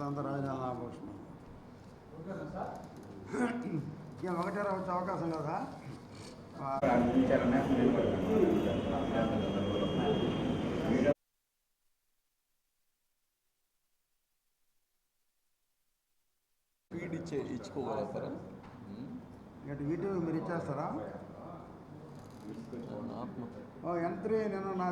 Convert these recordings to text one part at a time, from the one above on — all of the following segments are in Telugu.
స్వతంత్ర రాజధాని ఏం ఒకటే వచ్చే అవకాశం లేదా స్పీడ్ ఇచ్చే ఇచ్చుకోగలుగుతారా ఇటు వీటి మీరు ఇచ్చేస్తారా? ఆత్మ ఓ ఎన్ త్రీ నేను నా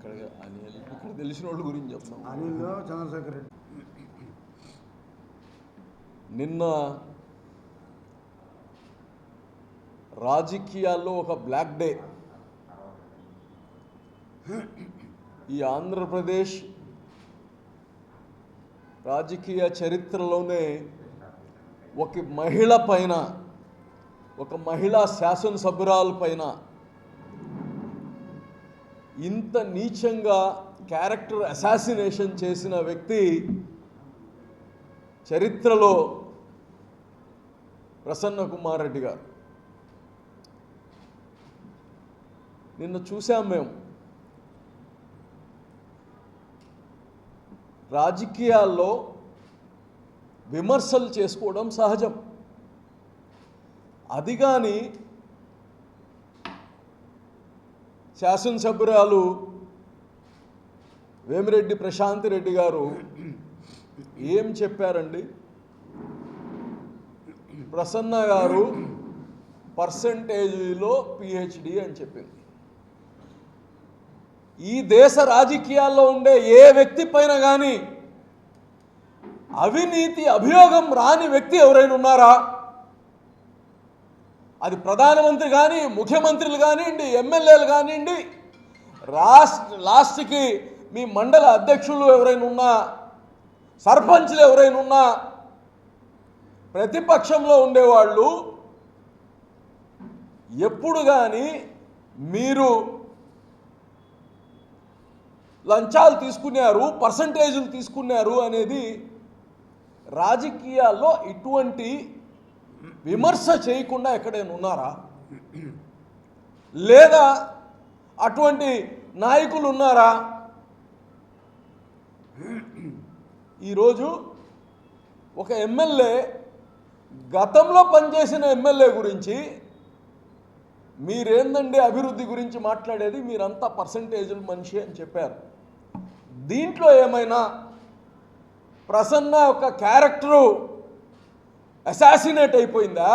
ఇక్కడ అనిల్ ఇక్కడ తెలిసిన వాళ్ళ గురించి చెప్తాం అనిల్ చంద్రశేఖర్ రెడ్డి. నిన్న రాజకీయాల్లో ఒక బ్లాక్ డే. ఈ ఆంధ్రప్రదేశ్ రాజకీయ చరిత్రలోనే ఒక మహిళ పైన ఒక మహిళా శాసనసభ్యురాల పైన ఇంత నీచంగా క్యారెక్టర్ అసాసినేషన్ చేసిన వ్యక్తి చరిత్రలో ప్రసన్న కుమార్ రెడ్డి గారు. నిన్న చూసాం మేము రాజకీయాల్లో విమర్శలు చేసుకోవడం సహజం. అది కానీ శాసనసభ్యురాలు వేమిరెడ్డి ప్రశాంత్ రెడ్డి గారు ఏం చెప్పారండి? ప్రసన్న గారు పర్సంటేజీలో పిహెచ్డి అని చెప్పింది. ఈ దేశ రాజకీయాల్లో ఉండే ఏ వ్యక్తి పైన కానీ అవినీతి అభియోగం రాని వ్యక్తి ఎవరైనా ఉన్నారా? అది ప్రధానమంత్రి కానీ ముఖ్యమంత్రులు కానివ్వండి ఎమ్మెల్యేలు కానివ్వండి రాష్ట్ర లాస్ట్కి మీ మండల అధ్యక్షులు ఎవరైనా ఉన్నా సర్పంచ్లు ఎవరైనా ఉన్నా ప్రతిపక్షంలో ఉండేవాళ్ళు ఎప్పుడు కానీ మీరు లంచాలు తీసుకున్నారు పర్సంటేజులు తీసుకున్నారు అనేది రాజకీయాల్లో ఇటువంటి విమర్శ చేయకుండా ఎక్కడైనా ఉన్నారా? లేదా అటువంటి నాయకులు ఉన్నారా? ఈరోజు ఒక ఎమ్మెల్యే గతంలో పనిచేసిన ఎమ్మెల్యే గురించి మీరేందండి అభివృద్ధి గురించి మాట్లాడేది? మీరంతా పర్సంటేజులు మనిషి అని చెప్పారు. దీంట్లో ఏమైనా ప్రసన్న ఒక క్యారెక్టరు అసాసినేట్ అయిపోయిందా?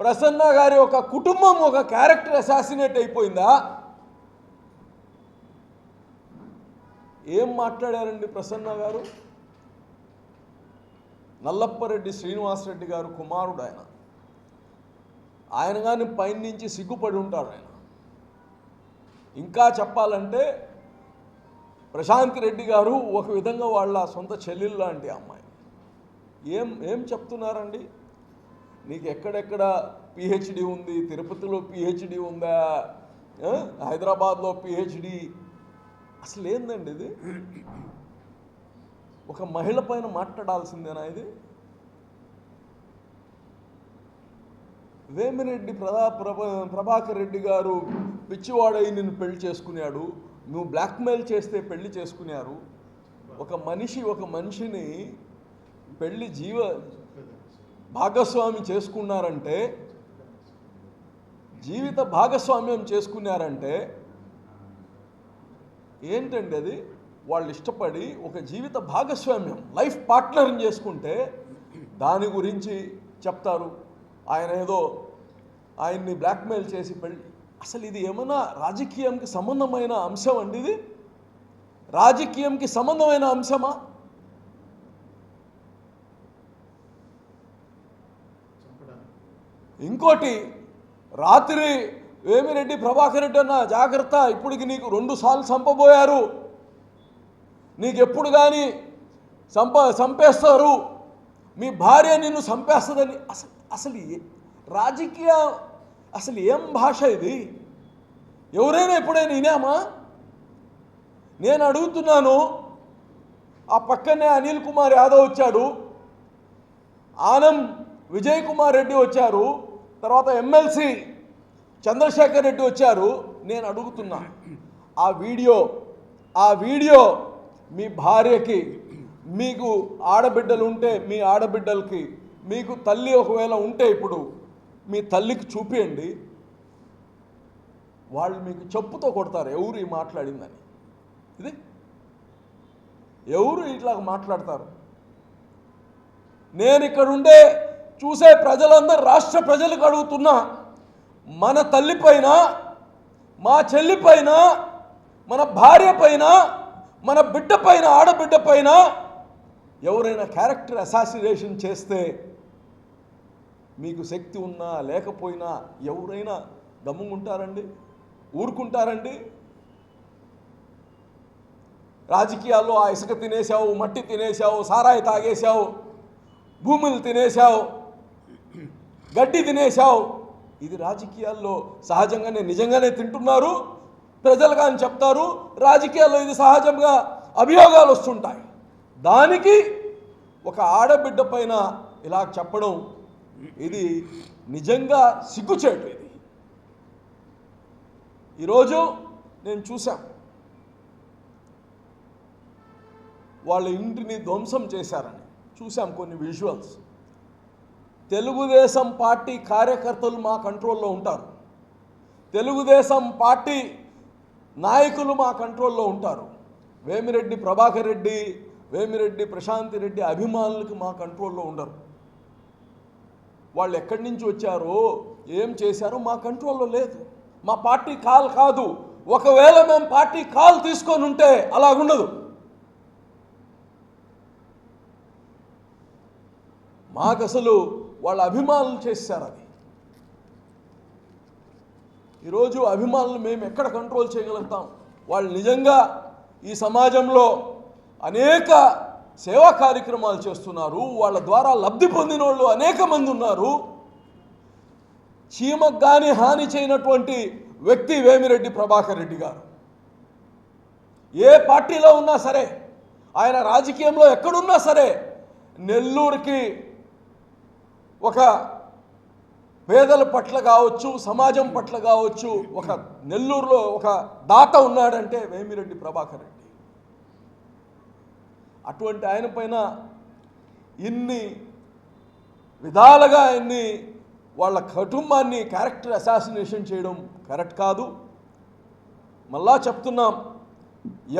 ప్రసన్న గారి ఒక కుటుంబం ఒక క్యారెక్టర్ అసాసినేట్ అయిపోయిందా? ఏం మాట్లాడారండి ప్రసన్న గారు? నల్లప్పరెడ్డి శ్రీనివాసరెడ్డి గారు కుమారుడు ఆయన ఆయన కానీ పైనుంచి సిగ్గుపడి ఉంటాడు ఆయన. ఇంకా చెప్పాలంటే ప్రశాంత్ రెడ్డి గారు ఒక విధంగా వాళ్ళ సొంత చెల్లెలు లాంటి అమ్మాయి. ఏం ఏం చెప్తున్నారండి? నీకు ఎక్కడెక్కడ పిహెచ్డి ఉంది? తిరుపతిలో పిహెచ్డి ఉందా? హైదరాబాద్లో పిహెచ్డి అసలు ఏందండి ఇది? ఒక మహిళ పైన మాట్లాడాల్సిందేనా ఇది? వేమిరెడ్డి ప్రదా ప్రభా ప్రభాకర్ రెడ్డి గారు పిచ్చివాడై నిన్ను పెళ్ళి చేసుకున్నాడు. నువ్వు బ్లాక్మెయిల్ చేస్తే పెళ్ళి చేసుకున్నారు. ఒక మనిషి ఒక మనిషిని పెళ్ళి జీవ భాగస్వామి చేసుకున్నారంటే జీవిత భాగస్వామ్యం చేసుకున్నారంటే ఏంటండి అది? వాళ్ళు ఇష్టపడి ఒక జీవిత భాగస్వామ్యం లైఫ్ పార్ట్నర్ని చేసుకుంటే దాని గురించి చెప్తారు. ఆయన ఏదో ఆయన్ని బ్లాక్మెయిల్ చేసి పెళ్ళి అసలు ఇది ఏమైనా రాజకీయంకి సంబంధమైన అంశం అండి ఇది? రాజకీయంకి సంబంధమైన అంశమా? ఇంకోటి రాత్రి వేమిరెడ్డి ప్రభాకర్ రెడ్డి అన్న జాగ్రత్త ఇప్పటికి నీకు రెండు సార్లు చంపబోయారు. నీకు ఎప్పుడు కానీ చంప చంపేస్తారు. మీ భార్య నిన్ను చంపేస్తుందని అసలు అసలు ఏ- రాజకీయ అసలు ఏం భాష ఇది? ఎవరైనా ఎప్పుడైనా వినామా? నేను అడుగుతున్నాను ఆ పక్కనే అనిల్ కుమార్ యాదవ్ వచ్చాడు ఆనం విజయ్ కుమార్ రెడ్డి వచ్చారు. తర్వాత ఎమ్మెల్సీ చంద్రశేఖర్ రెడ్డి వచ్చారు నేను అడుగుతున్నా. ఆ వీడియో ఆ వీడియో మీ భార్యకి మీకు ఆడబిడ్డలు ఉంటే మీ ఆడబిడ్డలకి మీకు తల్లి ఒకవేళ ఉంటే ఇప్పుడు మీ తల్లికి చూపియండి. వాళ్ళు మీకు చెప్పుతో కొడతారు ఎవరు ఈ మాట్లాడిందని. ఇది ఎవరు ఇట్లా మాట్లాడతారు? నేను ఇక్కడ ఉండే చూసే ప్రజలందరూ రాష్ట్ర ప్రజలకు అడుగుతున్నా మన తల్లి పైన మా చెల్లి పైన మన భార్య పైన మన బిడ్డ పైన ఆడబిడ్డ పైన ఎవరైనా క్యారెక్టర్ అసాసినేషన్ చేస్తే మీకు శక్తి ఉన్నా లేకపోయినా ఎవరైనా దమ్ముంటారండి ఊరుకుంటారండి? రాజకీయాల్లో ఆ ఇసుక తినేసావు మట్టి తినేసావు సారాయి తాగేశావు భూములు తినేశావు గడ్డి తినేశావు. ఇది రాజకీయాల్లో సహజంగానే నిజంగానే తింటున్నారు. ప్రజలు కానీ చెప్తారు. రాజకీయాల్లో ఇది సహజంగా అభియోగాలు వస్తుంటాయి. దానికి ఒక ఆడబిడ్డ పైన ఇలా చెప్పడం ఇది నిజంగా సిగ్గుచేటు ఇది. ఈరోజు నేను చూశాం. వాళ్ళ ఇంటిని ధ్వంసం చేశారని. చూశాం కొన్ని విజువల్స్ తెలుగుదేశం పార్టీ కార్యకర్తలు మా కంట్రోల్లో ఉంటారు. తెలుగుదేశం పార్టీ నాయకులు మా కంట్రోల్లో ఉంటారు. వేమిరెడ్డి ప్రభాకర్ రెడ్డి వేమిరెడ్డి ప్రశాంతి రెడ్డి అభిమానులకి మా కంట్రోల్లో ఉండరు. వాళ్ళు ఎక్కడి నుంచి వచ్చారో ఏం చేశారో మా కంట్రోల్లో లేదు. మా పార్టీ కాల్ కాదు. ఒకవేళ మేము పార్టీ కాల్ తీసుకొని ఉంటే అలాగుండదు. మాకు అసలు వాళ్ళ అభిమానులు చేశారు అది. ఈరోజు అభిమానులు మేము ఎక్కడ కంట్రోల్ చేయగలుగుతాం? వాళ్ళు నిజంగా ఈ సమాజంలో అనేక సేవా కార్యక్రమాలు చేస్తున్నారు. వాళ్ళ ద్వారా లబ్ధి పొందిన వాళ్ళు అనేక మంది ఉన్నారు. చీమకు కానీ హాని చేయనటువంటి వ్యక్తి వేమిరెడ్డి ప్రభాకర్ రెడ్డి గారు. ఏ పార్టీలో ఉన్నా సరే ఆయన రాజకీయంలో ఎక్కడున్నా సరే నెల్లూరుకి ఒక పేదల పట్ల కావచ్చు సమాజం పట్ల కావచ్చు ఒక నెల్లూరులో ఒక దాత ఉన్నాడంటే వేమిరెడ్డి ప్రభాకర్ రెడ్డి. అటువంటి ఆయన పైన ఇన్ని విధాలుగా ఆయన్ని వాళ్ళ కుటుంబాన్ని క్యారెక్టర్ అసాసినేషన్ చేయడం కరెక్ట్ కాదు. మళ్ళా చెప్తున్నాం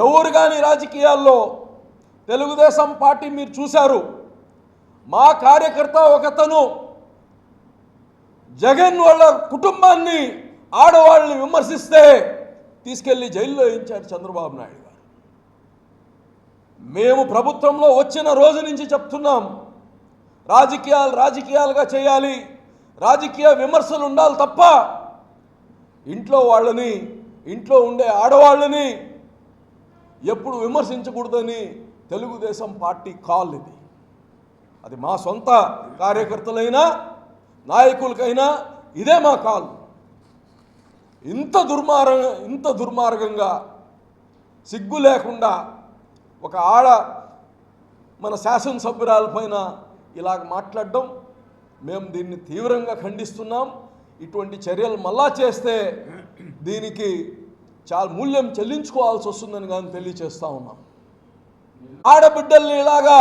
ఎవరు కానీ రాజకీయాల్లో తెలుగుదేశం పార్టీ మీరు చూశారు మా కార్యకర్త ఒకతను జగన్ వాళ్ళ కుటుంబాన్ని ఆడవాళ్ళని విమర్శిస్తే తీసుకెళ్ళి జైల్లో వేయించారు చంద్రబాబు నాయుడు గారు. మేము ప్రభుత్వంలో వచ్చిన రోజు నుంచి చెప్తున్నాం రాజకీయాలు రాజకీయాలుగా చేయాలి రాజకీయ విమర్శలు ఉండాలి తప్ప ఇంట్లో వాళ్ళని ఇంట్లో ఉండే ఆడవాళ్ళని ఎప్పుడు విమర్శించకూడదని తెలుగుదేశం పార్టీ కాల్ ఇది. అది మా సొంత కార్యకర్తలైనా నాయకులకైనా ఇదే మా కాల్. ఇంత దుర్మార్గ ఇంత దుర్మార్గంగా సిగ్గు లేకుండా ఒక ఆడ మన శాసనసభ్యురాలపైన ఇలాగ మాట్లాడడం మేము దీన్ని తీవ్రంగా ఖండిస్తున్నాం. ఇటువంటి చర్యలు మళ్ళా చేస్తే దీనికి చాలా మూల్యం చెల్లించుకోవాల్సి వస్తుందని కానీ తెలియచేస్తా ఉన్నాం. ఆడబిడ్డల్ని ఇలాగా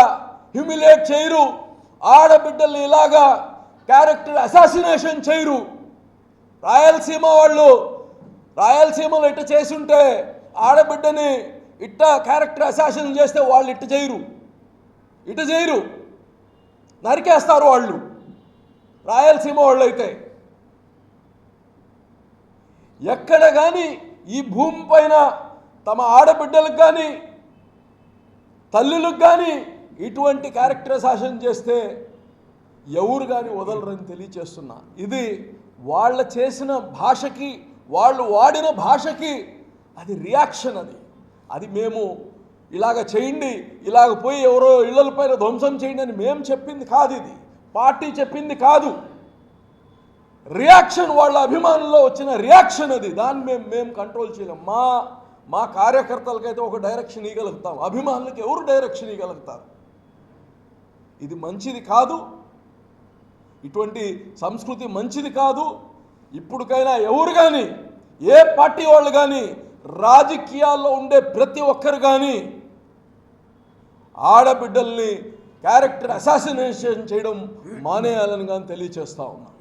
హ్యూమిలేట్ చేయరు. ఆడబిడ్డల్ని ఇలాగా క్యారెక్టర్ అసాసినేషన్ చేయరు. రాయలసీమ వాళ్ళు రాయలసీమలో ఇట్ట చేసుంటే ఆడబిడ్డని ఇట్ట క్యారెక్టర్ అసాసినేషన్ చేస్తే వాళ్ళు ఇట్ట చేయరు. ఇట చేయరు. నరికేస్తారు వాళ్ళు. రాయలసీమ వాళ్ళు అయితే ఎక్కడ కానీ ఈ భూమి పైన తమ ఆడబిడ్డలకు కానీ తల్లులకు కానీ ఇటువంటి క్యారెక్టర్ శాసనం చేస్తే ఎవరు కానీ వదలరని తెలియచేస్తున్నా. ఇది వాళ్ళ చేసిన భాషకి వాళ్ళు వాడిన భాషకి అది రియాక్షన్ అది. అది మేము ఇలాగ చేయండి ఇలాగ పోయి ఎవరో ఇళ్ళపైన ధ్వంసం చేయండి అని మేము చెప్పింది కాదు ఇది. పార్టీ చెప్పింది కాదు. రియాక్షన్ వాళ్ళ అభిమానుల్లో వచ్చిన రియాక్షన్ అది. దాన్ని మేము మేము కంట్రోల్ చేయలేం. మా మా కార్యకర్తలకైతే ఒక డైరెక్షన్ ఇవ్వగలుగుతాం అభిమానులకి ఎవరు డైరెక్షన్ ఇవ్వగలుగుతారు ఇది మంచిది కాదు. ఇటువంటి సంస్కృతి మంచిది కాదు. ఇప్పటికైనా ఎవరు కానీ ఏ పార్టీ వాళ్ళు కానీ రాజకీయాల్లో ఉండే ప్రతి ఒక్కరు కానీ ఆడబిడ్డల్ని క్యారెక్టర్ అసాసినేషన్ చేయడం మానేయాలని కానీ తెలియచేస్తా ఉన్నాం.